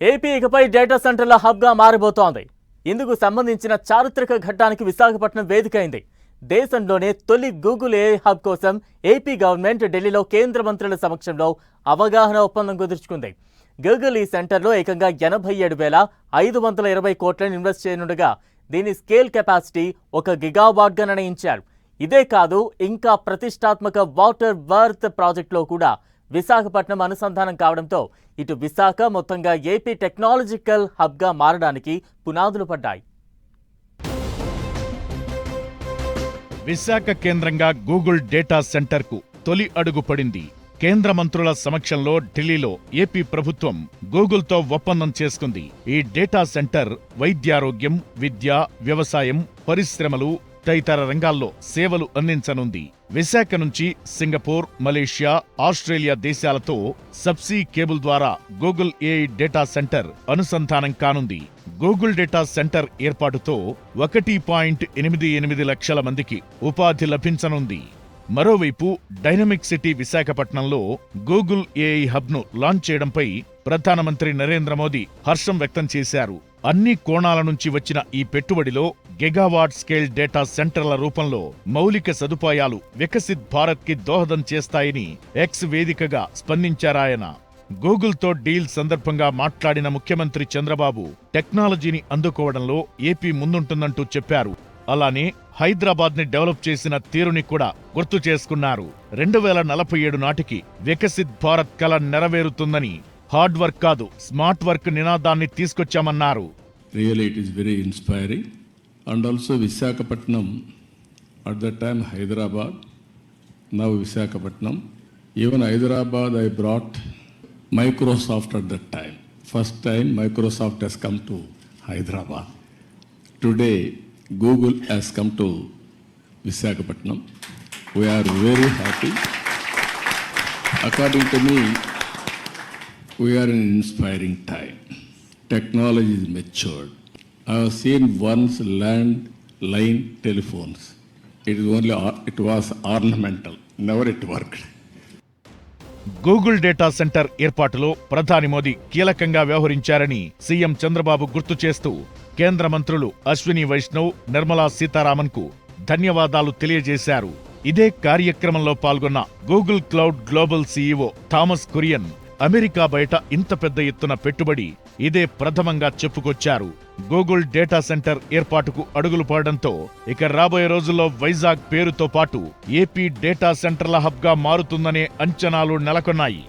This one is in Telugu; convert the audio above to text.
ఏపీ ఇకపై డేటా సెంటర్ల హబ్గా మారబోతోంది ఇందుకు సంబంధించిన చారిత్రక ఘట్టానికి విశాఖపట్నం వేదికైంది. దేశంలోనే తొలి గూగుల్ ఏ హబ్ కోసం ఏపీ గవర్నమెంట్ ఢిల్లీలో కేంద్ర మంత్రుల సమక్షంలో అవగాహన ఒప్పందం కుదుర్చుకుంది. గూగుల్ ఈ సెంటర్లో ఏకంగా ఎనభై ఏడు వేల ఐదు వందల ఇరవై కోట్లను ఇన్వెస్ట్ చేయనుండగా దీని స్కేల్ కెపాసిటీ ఒక గిగావాట్గా నిర్ణయించారు. ఇదే కాదు ఇంకా ప్రతిష్టాత్మక వాటర్ వర్త్ ప్రాజెక్టులో కూడా విశాఖపట్నం అనుసంధానం కావడంతో ఇటు విశాఖ మొత్తంగా ఏపీ టెక్నాలజికల్ హబ్గా మారడానికి పునాదులు పడ్డాయి. విశాఖ కేంద్రంగా గూగుల్ డేటా సెంటర్కు తొలి అడుగు పడింది. కేంద్ర మంత్రుల సమక్షంలో ఢిల్లీలో ఏపీ ప్రభుత్వం గూగుల్తో ఒప్పందం చేసుకుంది. ఈ డేటా సెంటర్ వైద్యారోగ్యం విద్య వ్యవసాయం పరిశ్రమలు తదితర రంగాల్లో సేవలు అందించనుంది. విశాఖ నుంచి సింగపూర్ మలేషియా ఆస్ట్రేలియా దేశాలతో సబ్సీ కేబుల్ ద్వారా గూగుల్ ఏఐ డేటా సెంటర్ అనుసంధానం కానుంది. గూగుల్ డేటా సెంటర్ ఏర్పాటుతో ఒకటి పాయింట్ ఎనిమిది ఎనిమిది లక్షల మందికి ఉపాధి లభించనుంది. మరోవైపు డైనమిక్ సిటీ విశాఖపట్నంలో గూగుల్ ఏఐ హబ్ను లాంచ్ చేయడంపై ప్రధానమంత్రి నరేంద్ర మోదీ హర్షం వ్యక్తం చేశారు. అన్ని కోణాల నుంచి వచ్చిన ఈ పెట్టుబడిలో గిగావాట్ స్కేల్ డేటా సెంటర్ల రూపంలో మౌలిక సదుపాయాలు వికసిత్ భారత్కి దోహదం చేస్తాయని ఎక్స్ వేదికగా స్పందించారాయన గూగుల్తో డీల్ సందర్భంగా మాట్లాడిన ముఖ్యమంత్రి చంద్రబాబు టెక్నాలజీని అందుకోవడంలో ఏపీ ముందుంటుందంటూ చెప్పారు. అలానే హైదరాబాద్ని డెవలప్ చేసిన తీరుని కూడా గుర్తు చేసుకున్నారు. రెండు వేల నలభై ఏడు నాటికి వికసిత్ భారత్ కల నెరవేరుతుందని హార్డ్ వర్క్ కాదు స్మార్ట్ వర్క్ నినాదాన్ని తీసుకొచ్చామన్నారు. Really, it is very inspiring And also Visakhapatnam, at that time Hyderabad, now Visakhapatnam. Even Hyderabad, I brought Microsoft at that time. First time Microsoft has come to Hyderabad. Today, Google has come to Visakhapatnam. We are very happy. According to me, we are in an inspiring time. Technology is matured. I have seen once land line telephones. It is only it was ornamental. Never it worked. Google data centre ఏర్పాటులో ప్రధాని మోదీ కీలకంగా వ్యవహరించారని సీఎం చంద్రబాబు గుర్తు చేస్తూ కేంద్ర మంత్రులు అశ్విని వైష్ణవ్ నిర్మలా సీతారామన్కు ధన్యవాదాలు తెలియజేశారు ఇదే కార్యక్రమంలో పాల్గొన్న Google cloud global CEO Thomas Kurian America బయట ఇంత పెద్ద ఎత్తున పెట్టుబడి ఇదే ప్రథమంగా చెప్పుకొచ్చారు. గూగుల్ డేటా సెంటర్ ఏర్పాటుకు అడుగులు పడడంతో ఇక రాబోయే రోజుల్లో వైజాగ్ పేరుతో పాటు ఏపీ డేటా సెంటర్ల హబ్గా మారుతుందనే అంచనాలు నెలకొన్నాయి.